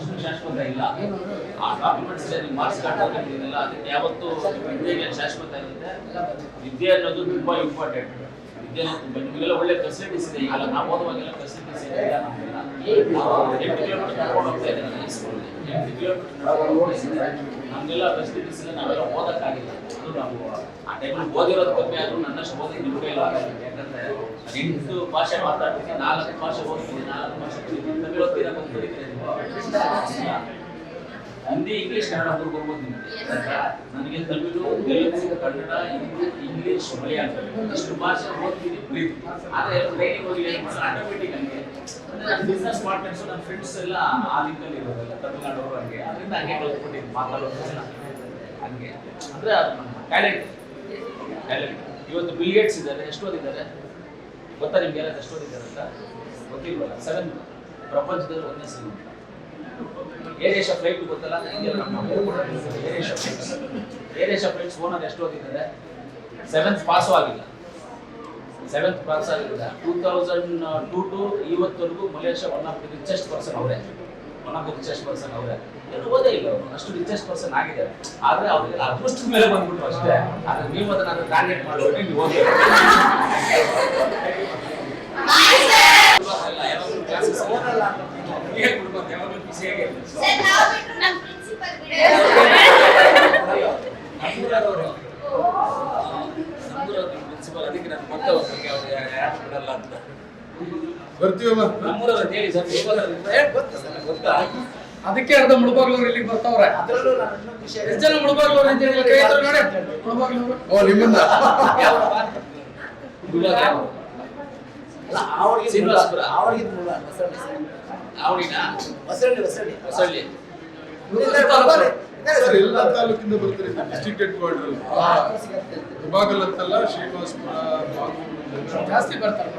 ಅಷ್ಟು ಶಾಶ್ವತ ಇಲ್ಲ. ಆ ಡಾಕ್ಯುಮೆಂಟ್ಸ್ ನೀವು ಮಾರ್ಕ್ಸ್ ಕಾರ್ಡ್ ಇದೆಲ್ಲ ಅದಕ್ಕೆ ಯಾವತ್ತು ವಿದ್ಯೆಗೆ ಶಾಶ್ವತ ಇರುತ್ತೆ. ವಿದ್ಯೆ ಅನ್ನೋದು ತುಂಬಾ ಇಂಪಾರ್ಟೆಂಟ್ ವಿದ್ಯೆ ಅನ್ನೋದು ನಿಮಗೆಲ್ಲ ಒಳ್ಳೆ ಫೆಸಿಲಿಟೀಸ್ ಇದೆ. ಈಗ ನಾವು ಓದುವಾಗೆಲ್ಲ ಫೆಸಿಲಿಟೀಸ್ ಇದೆ. ನಮ್ಗೆಲ್ಲ. ನಾವು ಎಂಟು ಕಿಲೋಮೀಟರ್ ಇದ್ದೆ. ಫೆಸಿಲಿಟೀಸ್ ಇಲ್ಲ ನಾವೆಲ್ಲ ಓದಕ್ಕಾಗಿಲ್ಲ. ಅದು ನಾವು ಆ ಟೈಮಲ್ಲಿ ಓದಿರೋದು ಕಮ್ಮಿ ಆದ್ರೂ ನನ್ನಷ್ಟು ಓದಿ ನಿಮ್ಮ ಯಾಕಂದ್ರೆ ಎಂಟು ಭಾಷೆ ಮಾತಾಡ್ತೀನಿ ನಾಲ್ಕು ಭಾಷೆ ಓದ್ತೀನಿ ನಾಲ್ಕು ಭಾಷೆ ತಮಿಳು ಓದ್ತೀರಾ ಬಂದು ಕಲಿತೀನಿ ಹಿಂದಿ ಇಂಗ್ಲಿಷ್ ಕನ್ನಡ ಬರ್ಬೋದು ನಿಮಗೆ. ನನಗೆ ತಮಿಳು ತೆಲುಗು ಕನ್ನಡ ಹಿಂದಿ ಇಂಗ್ಲಿಷ್ ಮಲಯಾಳಂ ಇಷ್ಟು ಭಾಷೆ ಓದ್ತೀನಿ. ಪ್ರೀತಿ ಆದರೆ ಟ್ರೈನಿಂಗ್ ಹೋಗಿ ಏನು ಆಟೋಮೆಟಿಕ್ ಹಂಗೆ ಅಂದ್ರೆ ನನ್ನ ಬಿಸ್ನೆಸ್ ಪಾರ್ಟ್ನರ್ಸ್ ನನ್ನ ಫ್ರೆಂಡ್ಸ್ ಎಲ್ಲ ಆ ದಿಕ್ಕಲ್ಲಿ ಇರೋದಲ್ಲ ತಮಿಳ್ನಾಡವರು ಹಂಗೆ. ಅದರಿಂದ ಹಂಗೆ ಕಲ್ತ್ಕೊಂಡಿದ್ದೀನಿ ಮಾತಾಡೋದು ಹಂಗೆ. ಅಂದ್ರೆ ಟ್ಯಾಲೆಂಟ್ ಟ್ಯಾಲೆಂಟ್ ಇವತ್ತು ಬಿಲ್ಗೇಟ್ಸ್ ಇದ್ದಾರೆ. ಎಷ್ಟು ಓದಿದ್ದಾರೆ? ಗೊತ್ತಾ ನಿಮ್ಗೆಲ್ಲ ಎಷ್ಟು ಇದ್ದಾರೆ ಅಂತ? ಗೊತ್ತಿಲ್ವಲ್ಲ? ಸೆವೆನ್ ಪ್ರಪಂಚದಲ್ಲಿ ಒಂದೇ ಸಿಗುತ್ತೆ ಏರ್ ಏಷ್ಯಾ ಫ್ಲೈಟ್ ಗೊತ್ತಲ್ಲ? Air Asia flights Air Asia flights owner ಎಷ್ಟು ಓದಿದ್ದಾರೆ. ಸೆವೆಂತ್ ಪಾಸು ಆಗಿಲ್ಲ. ಸೆವೆಂತ್ ಪಾಸ್ ಆಗಿಲ್ಲ. Two thousand two to ಇವತ್ತವರೆಗೂ Malaysia one of the richest person ಅವರೇ. One of the richest person ಅವರೇ. ಏನು ಓದೇ ಇಲ್ಲ ಅವರು. ಅಷ್ಟು ರಿಚೆಸ್ಟ್ ಪರ್ಸನ್ ಆಗಿದೆ ಆದರೆ ಅವ್ರಿಗೆ ಅದೃಷ್ಟದ ಮೇಲೆ ಬಂದ್ಬಿಟ್ಟು ಅಷ್ಟೇ. ಆದರೆ ನೀವು ಅದನ್ನ ಟಾರ್ಗೆಟ್ ಮಾಡ್ಬಿಟ್ಟು ನೀವು ಸರ್ ನಾವು ನಮ್ಮ ಪ್ರಿನ್ಸಿಪಲ್ ಪ್ರಿನ್ಸಿಪಲ್ ಅದಕ್ಕೆ ನಾನು ಮತ್ತೆ ಹೋಗ್ಬೇಕು ಅವ್ರು ಯಾರು ಬಿಡಲ್ಲ ಅಂತ. ಬರ್ತೀವಮ್ಮ? ನಮ್ಮೂರವ್ರು ಅಂತ ಹೇಳಿ ಸರ್ ಗೊತ್ತಾ ಸರ್ ಗೊತ್ತಾ? ಅದಕ್ಕೆ ಅರ್ಧ ಮುಳುಬಾಗ್ಲವ್ರು ಇಲ್ಲಿ ಬರ್ತಾವ್ರೆ. ಎಷ್ಟು ಜನ ಮುಳುಬಾಗ್ಲವ್ರು ಅಂತ ಹೇಳಿ ಕೈ ಎತ್ತಿ ನೋಡಿ. ಮುಳುಬಾಗ್ಲವ್ರು ಓ ನಿಮ್ಮನ್ನ? ಶ್ರೀನಿವಾಸಪುರ. ಹೊಸಳ್ಳಿ ಸರ್. ಅವನಿನ ಹೊಸಳ್ಳಿ ಹೊಸಳ್ಳಿ. ಹೊಸಳ್ಳಿ. ಸರ್ ಎಲ್ಲ ತಾಲೂಕಿಂದ ಬರ್ತಾರೆ ಡಿಸ್ಟ್ರಿಕ್ಟ್ ಹೆಡ್ ಕ್ವಾರ್ಟರ್ ಅಂತಲ್ಲ ಶ್ರೀನಿವಾಸಪುರ ಜಾಸ್ತಿ ಬರ್ತಾರೆ